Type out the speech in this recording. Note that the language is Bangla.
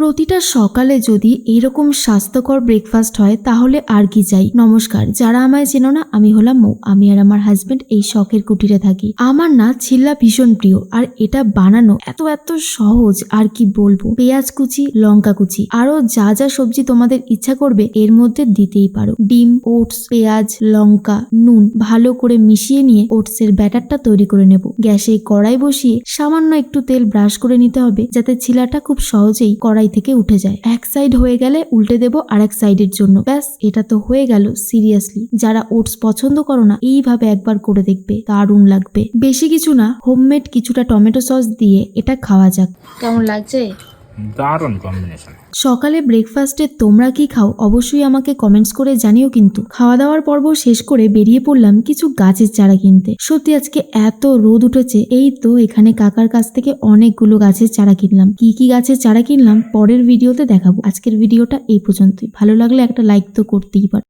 প্রতিটা সকালে যদি এরকম স্বাস্থ্যকর ব্রেকফাস্ট হয়, তাহলে আর কি চাই? নমস্কার, যারা আমায় চেনো না, আমি হলাম মৌ। আমি আর আমার হাজবেন্ড এই শখের কুটিরে থাকি। আমার না ছিল্লা ভীষণ প্রিয়, আর এটা বানানো এত এত সহজ, আর কি বলব? পেঁয়াজ কুচি, লঙ্কা কুচি আরও যা যা সবজি তোমাদের ইচ্ছা করবে, এর মধ্যে দিতেই পারো। ডিম, ওটস, পেঁয়াজ, লঙ্কা, নুন, ভালো করে মিশিয়ে নিয়ে ওটস ওটসের ব্যাটারটা তৈরি করে নেব। গ্যাসে কড়াই বসিয়ে সামান্য একটু তেল ব্রাশ করে নিতে হবে, যাতে ছিলাটা খুব সহজেই কড়াই থেকে উঠে যায়। এক সাইড হয়ে গেলে উল্টে দেব আর এক সাইডের জন্য। ব্যাস, এটা তো হয়ে গেল সিরিয়াসলি যারা ওটস পছন্দ করো না, এইভাবে একবার করে দেখবে, দারুণ লাগবে। বেশি কিছু না হোমমেড কিছুটা টমেটো সস দিয়ে এটা খাওয়া যাক। কেমন লাগছে? দারুণ কম্বিনেশন সকালে ব্রেকফাস্টে তোমরা কি খাও, অবশ্যই আমাকে কমেন্টস করে জানিও কিন্তু। খাওয়া দাওয়ার পর্ব শেষ করে বেরিয়ে পড়লাম কিছু গাছের চারা কিনতে। সত্যি আজকে এত রোদ উঠেছে, এই তো এখানে কাকার কাছ থেকে অনেকগুলো গাছের চারা কিনলাম। কি কি গাছের চারা কিনলাম, পরের ভিডিওতে দেখাবো। আজকের ভিডিওটা এই পর্যন্তই। ভালো লাগলে একটা লাইক তো করতেই পারো।